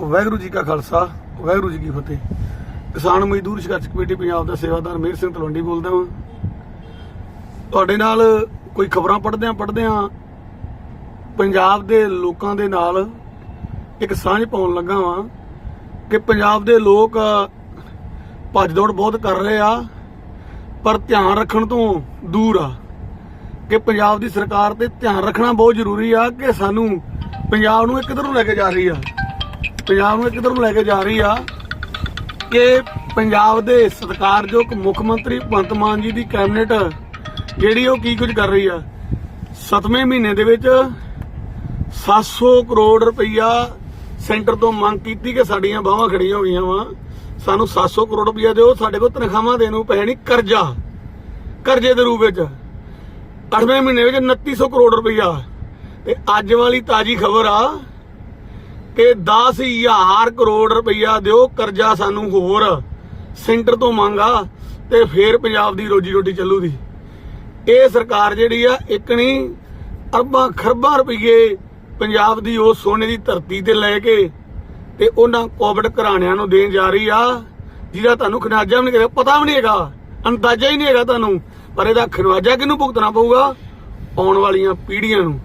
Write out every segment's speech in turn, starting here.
ਵਾਹਿਗੁਰੂ ਜੀ ਕਾ ਖਾਲਸਾ, ਵਾਹਿਗੁਰੂ ਜੀ ਕੀ ਫਤਿਹ। ਕਿਸਾਨ ਮਜ਼ਦੂਰ ਸੰਘਰਸ਼ ਕਮੇਟੀ ਪੰਜਾਬ ਦਾ ਸੇਵਾਦਾਰ ਮੇਰ ਸਿੰਘ ਤਲਵੰਡੀ ਬੋਲਦਾ ਹਾਂ ਤੁਹਾਡੇ ਨਾਲ ਕੋਈ ਖਬਰਾਂ ਪੜ੍ਹਦੇ ਆਂ ਪੜ੍ਹਦੇ ਆਂ ਪੰਜਾਬ ਦੇ ਲੋਕਾਂ ਦੇ ਨਾਲ ਇੱਕ ਸਾਂਝ ਪਾਉਣ ਲੱਗਾ ਵਾਂ ਕਿ ਪੰਜਾਬ ਦੇ ਲੋਕ ਭੱਜ ਦੌੜ ਬਹੁਤ ਕਰ ਰਹੇ ਆ, ਪਰ ਧਿਆਨ ਰੱਖਣ ਤੋਂ ਦੂਰ ਆ ਕਿ ਪੰਜਾਬ ਦੀ ਸਰਕਾਰ ਤੇ ਧਿਆਨ ਰੱਖਣਾ ਬਹੁਤ ਜ਼ਰੂਰੀ ਆ ਕਿ ਸਾਨੂੰ ਪੰਜਾਬ ਨੂੰ ਇਹ ਕਿੱਧਰ ਲੈ ਕੇ ਜਾ ਰਹੀ ਆ। ਪੰਜਾਬ ਨੂੰ ਇਹ ਕਿੱਧਰ ਨੂੰ ਲੈ ਕੇ ਜਾ ਰਹੀ ਆ ਕਿ ਪੰਜਾਬ ਦੇ ਸਤਿਕਾਰਯੋਗ ਮੁੱਖ ਮੰਤਰੀ ਭਗਵੰਤ ਮਾਨ ਜੀ ਦੀ ਕੈਬਨਿਟ ਜਿਹੜੀ ਉਹ ਕੀ ਕੁਝ ਕਰ ਰਹੀ ਆ? 7ਵੇਂ ਮਹੀਨੇ ਦੇ ਵਿੱਚ 700 ਕਰੋੜ ਰੁਪਈਆ ਸੈਂਟਰ ਤੋਂ ਮੰਗ ਕੀਤੀ ਕਿ ਸਾਡੀਆਂ ਬਾਹਾਂ ਖੜੀਆਂ ਹੋ ਗਈਆਂ ਵਾ। ਸਾਨੂੰ 700 ਕਰੋੜ ਰੁਪਈਆ ਦਿਓ, ਸਾਡੇ ਕੋਲ ਤਨਖਾਹਾਂ ਦੇਣ ਨੂੰ ਪੈਣੀ ਕਰਜ਼ਾ। ਕਰਜ਼ੇ ਦੇ ਰੂਪ ਵਿੱਚ। 8ਵੇਂ ਮਹੀਨੇ ਵਿੱਚ 2900 ਕਰੋੜ ਰੁਪਈਆ। ਤੇ ਅੱਜ ਵਾਲੀ ਤਾਜੀ ਖਬਰ ਆ ਕਿ 10000 ਕਰੋੜ ਰੁਪਈਆ ਦਿਓ, ਕਰਜ਼ਾ ਸਾਨੂੰ ਹੋਰ। ਸੈਂਟਰ ਤੋਂ ਮੰਗਾ ਤੇ ਫੇਰ ਪੰਜਾਬ ਦੀ ਰੋਜੀ ਰੋਟੀ ਚੱਲੂਗੀ। ਇਹ ਸਰਕਾਰ ਜਿਹੜੀ ਆ, ਇੱਕ ਨਹੀਂ, ਅਰਬਾਂ ਖਰਬਾਂ ਰੁਪਈਏ ਪੰਜਾਬ ਦੀ ਉਹ ਸੋਨੇ ਦੀ ਧਰਤੀ ਤੇ ਲੈ ਕੇ ਤੇ ਉਹਨਾਂ ਕੋਵਿਡ ਘਰਾਣਿਆਂ ਨੂੰ ਦੇਣ ਜਾ ਰਹੀ ਆ, ਜਿਹਦਾ ਤੁਹਾਨੂੰ ਖਨਾਜਾ ਵੀ ਨਹੀਂ ਕਰਿਆ ਪਤਾ ਵੀ ਨਹੀਂ ਹੈਗਾ, ਅੰਦਾਜ਼ਾ ਹੀ ਨਹੀਂ ਹੈਗਾ ਤੁਹਾਨੂੰ, ਪਰ ਇਹਦਾ ਖਨਾਜਾ ਕਿਹਨੂੰ ਭੁਗਤਣਾ ਪਊਗਾ? ਆਉਣ ਵਾਲੀਆਂ ਪੀੜ੍ਹੀਆਂ ਨੂੰ।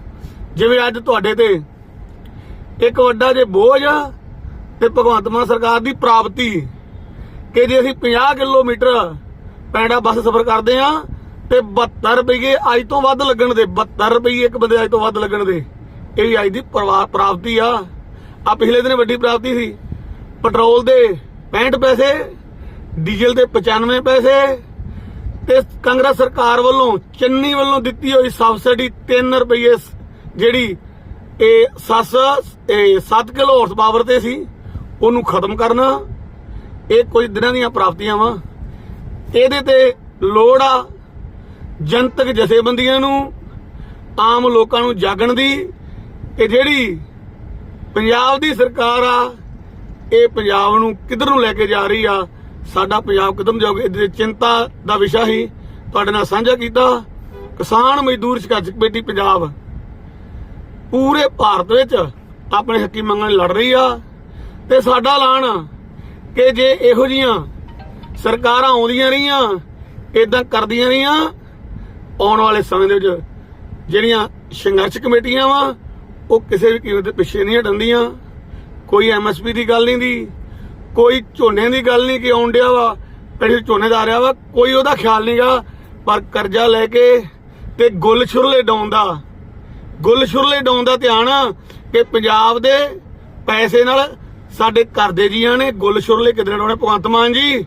ਜਿਵੇਂ ਅੱਜ ਤੁਹਾਡੇ ਤੇ ਇੱਕ ਵੱਡਾ ਜੇ ਬੋਝ ਆ, ਤੇ ਭਗਵੰਤ ਮਾਨ ਸਰਕਾਰ ਦੀ ਪ੍ਰਾਪਤੀ। ਕਿ ਜੇ ਅਸੀਂ 50 ਕਿਲੋਮੀਟਰ ਪੈਂਡਾ ਬੱਸ ਸਫ਼ਰ ਕਰਦੇ ਆ ਤੇ 72 ਰੁਪਏ ਅੱਜ ਤੋਂ ਵੱਧ ਲੱਗਣ ਦੇ 72 ਰੁਪਏ ਇੱਕ ਬੰਦੇ ਅੱਜ ਤੋਂ ਵੱਧ ਲੱਗਣ ਦੇ। ਇਹ ਵੀ ਅੱਜ ਦੀ ਪਰਵਾ- ਪ੍ਰਾਪਤੀ ਆ। ਆ ਪਿਛਲੇ ਦਿਨ ਵੱਡੀ ਪ੍ਰਾਪਤੀ ਸੀ। ਪੈਟਰੋਲ ਦੇ 65 ਪੈਸੇ, ਡੀਜ਼ਲ ਦੇ 95 ਪੈਸੇ, ਤੇ ਕਾਂਗਰਸ ਸਰਕਾਰ ਵੱਲੋਂ ਚੰਨੀ ਵੱਲੋਂ ਦਿੱਤੀ ਹੋਈ ਸਬਸਿਡੀ 3 ਰੁਪਏ ਜਿਹੜੀ ਇਹ ਸੱਸ, ਇਹ 7 ਕਿਲੋ ਹਾਰਸ ਪਾਵਰ ਤੇ ਸੀ, ਉਹਨੂੰ ਖਤਮ ਕਰਨਾ। ਇਹ ਕੁਝ ਦਿਨਾਂ ਦੀਆਂ ਪ੍ਰਾਪਤੀਆਂ ਵਾ। ਇਹਦੇ ਤੇ ਲੋੜ ਆ ਜਨਤਕ ਜਥੇਬੰਦੀਆਂ ਨੂੰ, ਆਮ ਲੋਕਾਂ ਨੂੰ ਜਾਗਣ ਦੀ। ਇਹ ਜਿਹੜੀ ਪੰਜਾਬ ਦੀ ਸਰਕਾਰ ਆ, ਇਹ ਪੰਜਾਬ ਨੂੰ ਕਿੱਧਰ ਨੂੰ ਲੈ ਕੇ ਜਾ ਰਹੀ ਆ, ਸਾਡਾ ਪੰਜਾਬ ਕਿੱਧਰ ਨੂੰ ਜਾਊਗਾ? ਇਹਦੇ ਚਿੰਤਾ ਦਾ ਵਿਸ਼ਾ ਹੀ ਤੁਹਾਡੇ ਨਾਲ ਸਾਂਝਾ ਕੀਤਾ। ਕਿਸਾਨ ਮਜ਼ਦੂਰ ਸੰਘਰਸ਼ ਕਮੇਟੀ ਪੰਜਾਬ। ਪੂਰੇ ਭਾਰਤ ਵਿੱਚ ਆਪਣੇ ਹੱਕੀ ਮੰਗਣ ਲੜ ਰਹੀ ਆ। ਤੇ ਸਾਡਾ ਐਲਾਨ ਕਿ ਜੇ ਇਹੋ ਜੀਆਂ ਸਰਕਾਰਾਂ ਆਉਂਦੀਆਂ ਰਹੀਆਂ ਇਦਾਂ ਕਰਦੀਆਂ ਰਹੀਆਂ, ਆਉਣ ਵਾਲੇ ਸਮੇਂ ਦੇ ਵਿੱਚ ਜਿਹੜੀਆਂ ਸੰਘਰਸ਼ ਕਮੇਟੀਆਂ ਵਾ, ਉਹ ਕਿਸੇ ਵੀ ਕੀਮਤ ਦੇ ਪਿੱਛੇ ਨਹੀਂ ਹਟਣਦੀਆਂ। ਕੋਈ ਐਮਐਸਪੀ ਦੀ ਗੱਲ ਨਹੀਂ ਦੀ, ਕੋਈ ਝੋਨੇ ਦੀ ਗੱਲ ਨਹੀਂ ਕਿ ਆਉਣ ਡਿਆ ਵਾ ਪਹਿਲੇ ਝੋਨੇ ਦਾ ਆ ਰਿਹਾ ਵਾ, ਕੋਈ ਉਹਦਾ ਖਿਆਲ ਨਹੀਂਗਾ ਪਰ ਕਰਜ਼ਾ ਲੈ ਕੇ ਤੇ ਗੁੱਲ ਛੁਰਲੇ ਡਾਉਣ ਦਾ ਗੁੱਲ ਛੁਰਲੇ ਡਾਉਣ ਦਾ ਧਿਆਨ ਆ ਕਿ ਪੰਜਾਬ ਦੇ ਪੈਸੇ ਨਾਲ ਸਾਡੇ ਘਰ ਦੇ ਜੀਆਂ ਨੇ ਗੁੱਲ ਛੁਰਲੇ ਕਿਦਾਂ ਡਾਉਣੇ? ਭਗਵੰਤ ਮਾਨ ਜੀ